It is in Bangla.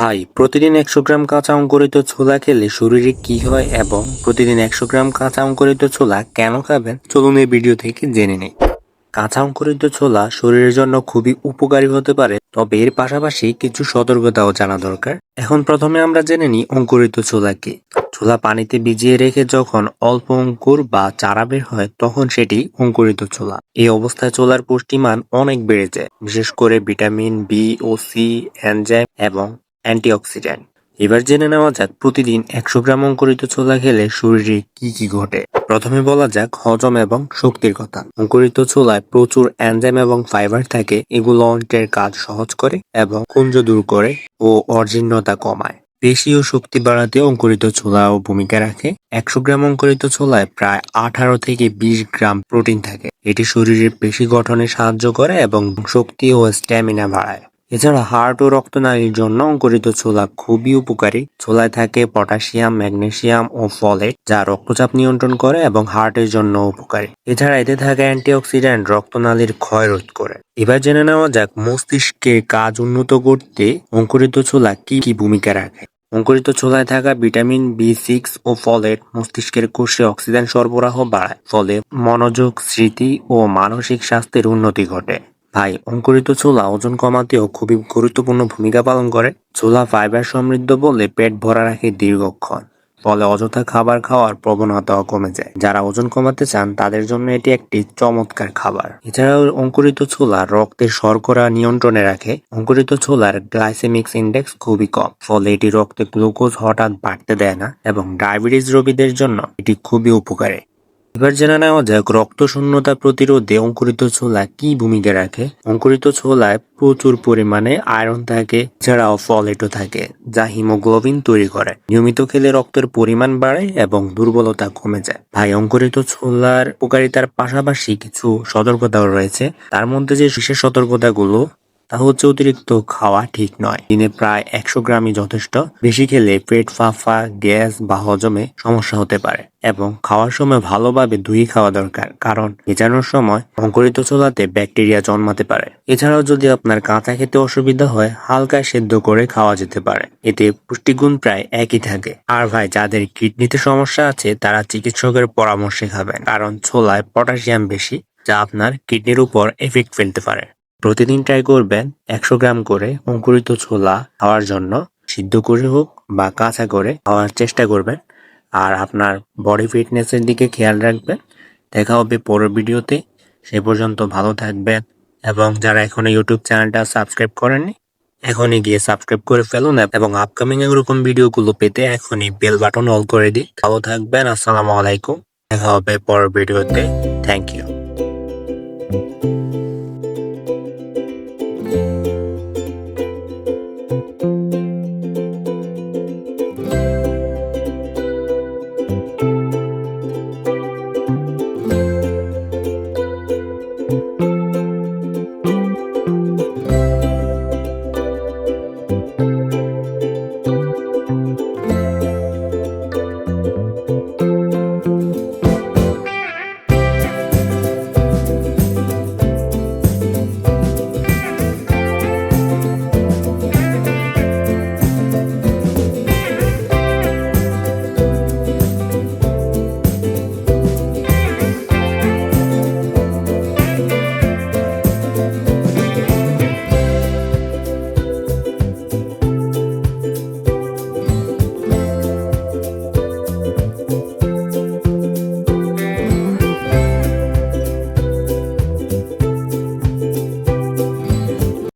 ভাই, প্রতিদিন একশো গ্রাম কাঁচা অঙ্কুরিত ছোলা খেলে শরীরে কি হয় এবং প্রতিদিন একশো গ্রাম কাঁচা অঙ্কুরিত ছোলা কেন খাবেন? চলুন এই ভিডিও থেকে জেনে নিই। কাঁচা অঙ্কুরিত ছোলা শরীরের জন্য খুবই উপকারী হতে পারে, তবে এর পাশাপাশি কিছু সতর্কতাও জানা দরকার। এখন প্রথমে আমরা জেনে নিই অঙ্কুরিত ছোলা কি। ছোলা পানিতে ভিজিয়ে রেখে যখন অল্প অঙ্কুর বা চারা বের হয়, তখন সেটি অঙ্কুরিত ছোলা। এই অবস্থায় ছোলার পুষ্টিমান অনেক বেড়ে যায়, বিশেষ করে ভিটামিন বি, ও সি, এনজাইম এবং অ্যান্টিঅক্সিডেন্ট। এবার জেনে নেওয়া যাক প্রতিদিন একশো গ্রাম অঙ্কুরিত ছোলা খেলে শরীরে কি কি ঘটে। প্রথমে বলা যাক হজম এবং শক্তির কথা। অঙ্কুরিত ছোলায় প্রচুর এনজাইম এবং ফাইবার থাকে, এগুলো অন্ত্রের কাজ সহজ করে এবং কুঞ্জ দূর করে ও অর্জীর্ণতা কমায়। পেশি ও শক্তি বাড়াতে অঙ্কুরিত ছোলাও ভূমিকা রাখে। একশো গ্রাম অঙ্কুরিত ছোলায় প্রায় আঠারো থেকে বিশ গ্রাম প্রোটিন থাকে। এটি শরীরের পেশি গঠনে সাহায্য করে এবং শক্তি ও স্ট্যামিনা বাড়ায়। এছাড়া হার্ট ও রক্তনালীর জন্য অঙ্কুরিত ছোলা খুবই উপকারী। ছোলায় থাকে পটাশিয়াম ম্যাগনেসিয়াম ও ফলেট, যা রক্তচাপ নিয়ন্ত্রণ করে এবং হার্টের জন্য উপকারী। এছাড়া এতে থাকে অ্যান্টিঅক্সিডেন্ট রক্তনালীর ক্ষয় রোধ করে। এবার জেনে নেওয়া যাক মস্তিষ্কের কাজ উন্নত করতে অঙ্কুরিত ছোলা কি কি ভূমিকা রাখে। অঙ্কুরিত ছোলায় থাকা ভিটামিন বি সিক্স ও ফলেট মস্তিষ্কের কোষে অক্সিজেন সরবরাহ বাড়ায়, ফলে মনোযোগ, স্মৃতি ও মানসিক স্বাস্থ্যের উন্নতি ঘটে। ভাই, অঙ্কুরিত ছোলা ওজন কমাতেও খুবই গুরুত্বপূর্ণ ভূমিকা পালন করে। ছোলা ফাইবার সমৃদ্ধ বলে পেট ভরা রাখে দীর্ঘক্ষণ, ফলে অযথা খাবার খাওয়ার প্রবণতাও কমে যায়। যারা ওজন কমাতে চান, তাদের জন্য এটি একটি চমৎকার খাবার। এছাড়াও অঙ্কুরিত ছোলা রক্তের শর্করা নিয়ন্ত্রণে রাখে। অঙ্কুরিত ছোলার গ্লাইসেমিক্স ইন্ডেক্স খুবই কম, ফলে এটি রক্তে গ্লুকোজ হঠাৎ বাড়তে দেয় না এবং ডায়াবেটিস রোগীদের জন্য এটি খুবই উপকারী। এবার জেনে নেওয়া যাক রক্ত শূন্যতা প্রতিরোধে অঙ্কুরিত ছোলা কি ভূমিকা রাখে। অঙ্কুরিত ছোলায় প্রচুর পরিমাণে আয়রন থাকে, এছাড়াও ফলেটও থাকে, যা হিমোগ্লোবিন তৈরি করে। নিয়মিত খেলে রক্তের পরিমাণ বাড়ে এবং দুর্বলতা কমে যায়। ভাই, অঙ্কুরিত ছোলার উপকারিতার পাশাপাশি কিছু সতর্কতাও রয়েছে। তার মধ্যে যে বিশেষ সতর্কতাগুলো তা হচ্ছে অতিরিক্ত খাওয়া ঠিক নয়। দিনে প্রায় একশো গ্রামই যথেষ্ট। বেশি খেলে পেট ফাঁফা গ্যাস বা হজমে সমস্যা হতে পারে এবং খাওয়ার সময় ভালোভাবে ধুয়ে খাওয়া দরকার। কারণ ভেজানোর সময় অঙ্কুরিত ছোলাতে ব্যাকটেরিয়া জন্মাতে পারে। এছাড়াও যদি আপনার কাঁচা খেতে অসুবিধা হয়, হালকা সেদ্ধ করে খাওয়া যেতে পারে। এতে পুষ্টিগুণ প্রায় একই থাকে। আর ভাই, যাদের কিডনিতে সমস্যা আছে, তারা চিকিৎসকের পরামর্শে খাবেন। কারণ ছোলায় পটাশিয়াম বেশি, যা আপনার কিডনির উপর এফেক্ট ফেলতে পারে। প্রতিদিন ট্রাই করবেন একশো গ্রাম করে অঙ্কুরিত ছোলা খাওয়ার জন্য সিদ্ধ করে হোক বা কাঁচা করে খাওয়ার চেষ্টা করবেন। আর আপনার বডি ফিটনেসের দিকে খেয়াল রাখবেন। দেখা হবে পরের ভিডিওতে। সে পর্যন্ত ভালো থাকবেন এবং যারা এখনও ইউটিউব চ্যানেলটা সাবস্ক্রাইব করেননি, এখনই গিয়ে সাবস্ক্রাইব করে ফেলুন এবং আপকামিং এরকম ভিডিওগুলো পেতে এখনই বেল বাটন অল করে দিন। ভালো থাকবেন, আসসালামু আলাইকুম। দেখা হবে পরের ভিডিওতে। Thank you